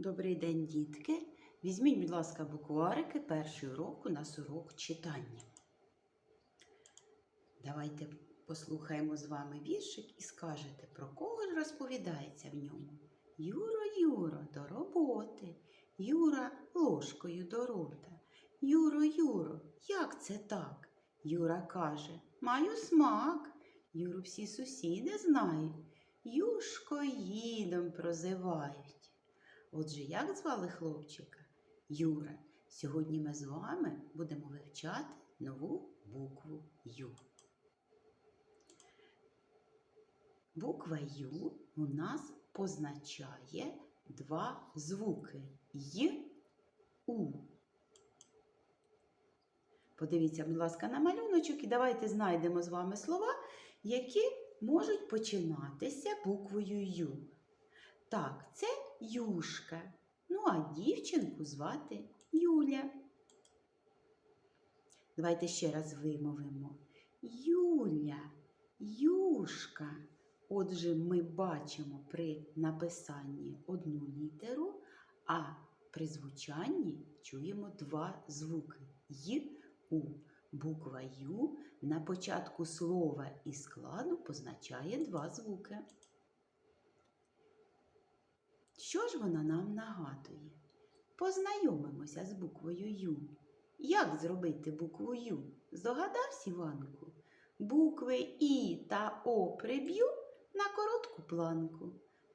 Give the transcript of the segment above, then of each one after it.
Добрий день, дітки. Візьміть, будь ласка, букварики перший урок у нас урок читання. Давайте послухаємо з вами віршик і скажете, про кого розповідається в ньому. Юро, Юро, до роботи. Юра ложкою до рота. Юро, Юро, як це так? Юра каже, маю смак. Юру всі сусіди знають. Юшко їдом прозивають. Отже, як звали хлопчика? Юра. Сьогодні ми з вами будемо вивчати нову букву Ю. Буква Ю у нас позначає два звуки Й, У. Подивіться, будь ласка, на малюночок і давайте знайдемо з вами слова, які можуть починатися буквою Ю. Так, це Юшка. Ну, а дівчинку звати Юля. Давайте ще раз вимовимо. Юля, Юшка. Отже, ми бачимо при написанні одну літеру, а при звучанні чуємо два звуки Й, У. Буква Ю на початку слова і складу позначає два звуки. Що ж вона нам нагадує? Познайомимося з буквою Ю. Як зробити букву Ю? Здогадався Іванку? Букви І та О приб'ю на коротку планку.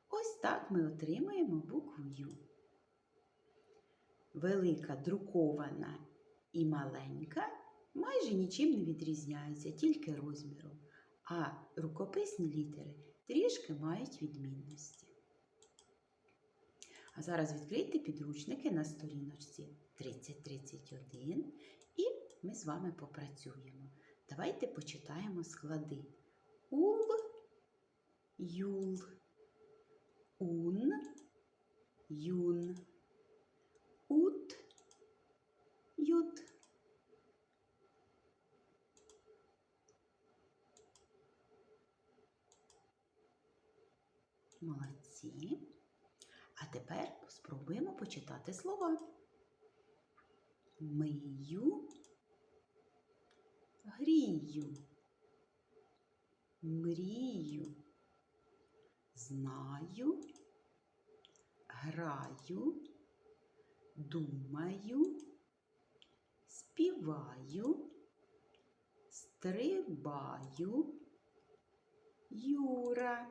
Ось так ми отримаємо букву Ю. Велика друкована і маленька майже нічим не відрізняються, тільки розміром. А рукописні літери трішки мають відмінності. А зараз відкрийте підручники на сторіночці 3031 і ми з вами попрацюємо. Давайте почитаємо склади. Ул, юл, ун, юн, ут, ют. Молодці. Тепер спробуємо почитати слова. Мию, грію, мрію, знаю, граю, думаю, співаю, стрибаю, Юра,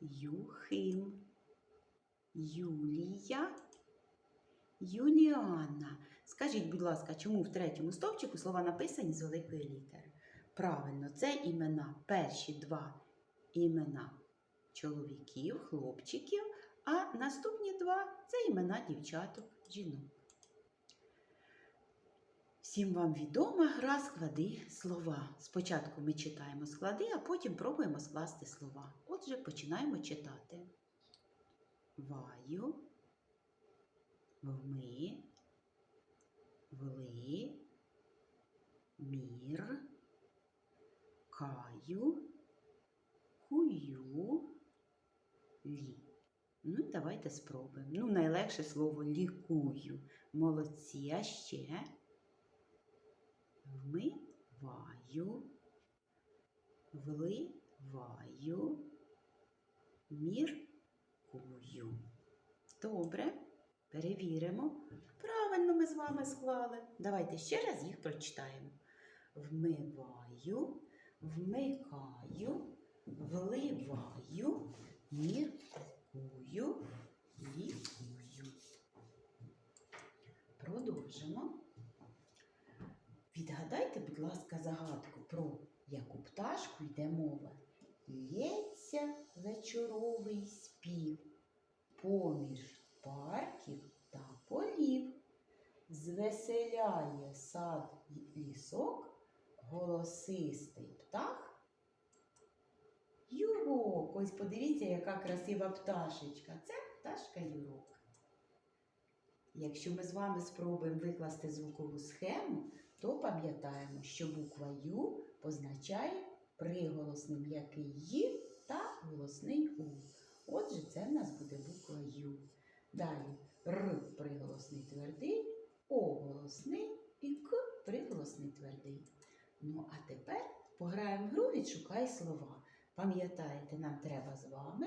Юхим. Юлія, Юліана. Скажіть, будь ласка, чому в третьому стовпчику слова написані з великої літери? Правильно, це імена перші два імена чоловіків, хлопчиків, а наступні два це імена дівчаток, жінок. Всім вам відома гра склади слова. Спочатку ми читаємо склади, а потім пробуємо скласти слова. Отже, починаємо читати ваю, вми, вли, мір, каю, кую, лі. Ну, давайте спробуємо. Ну, найлегше слово лікую. Молодці, а ще? Вмиваю, вливаю, мір. Добре, перевіримо. Правильно ми з вами склали. Давайте ще раз їх прочитаємо. Вмиваю, вмикаю, вливаю, міркую, лікую. Продовжимо. Відгадайте, будь ласка, загадку про яку пташку йде мова. Лється вечоровий спів поміж парків та полів, звеселяє сад й лісок, голосистий птах. Юрок, ось подивіться, яка красива пташечка. Це пташка Юрок. Якщо ми з вами спробуємо викласти звукову схему, то пам'ятаємо, що буква Ю позначає приголосний м'який Й та голосний У. Отже, це в нас буде буква Ю. Далі Р приголосний твердий, О голосний і К приголосний твердий. Ну, а тепер пограємо в гру «Відшукай слова. Пам'ятаєте, нам треба з вами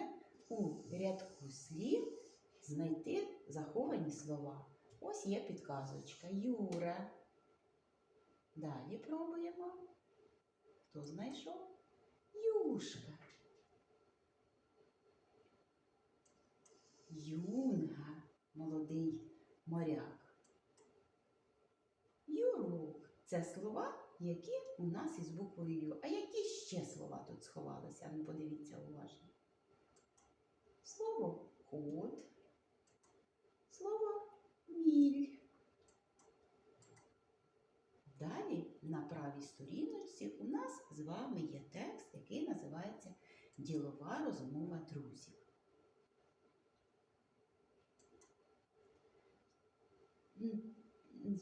у рядку слів знайти заховані слова. Ось є підказочка. Юра. Далі пробуємо. Хто знайшов? Юшка. Юнга, молодий моряк. Юрук це слова, які у нас із буквою Ю. А які ще слова тут сховалися? Ну, подивіться уважно. Слово кот, слово міль. Далі на правій сторіночці у нас з вами є текст, який називається Ділова розмова друзів.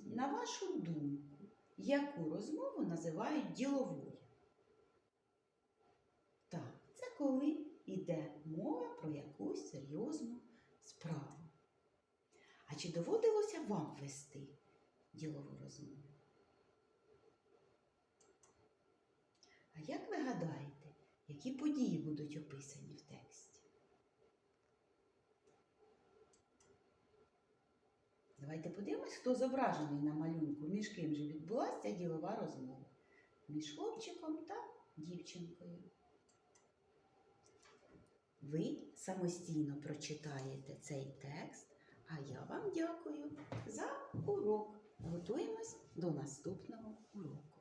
На вашу думку, яку розмову називають діловою? Так, це коли йде мова про якусь серйозну справу. А чи доводилося вам вести ділову розмову? А як ви гадаєте, які події будуть описані в тексті? Давайте подивимось, хто зображений на малюнку, між ким же відбулася ділова розмова. Між хлопчиком та дівчинкою. Ви самостійно прочитаєте цей текст, а я вам дякую за урок. Готуємось до наступного уроку.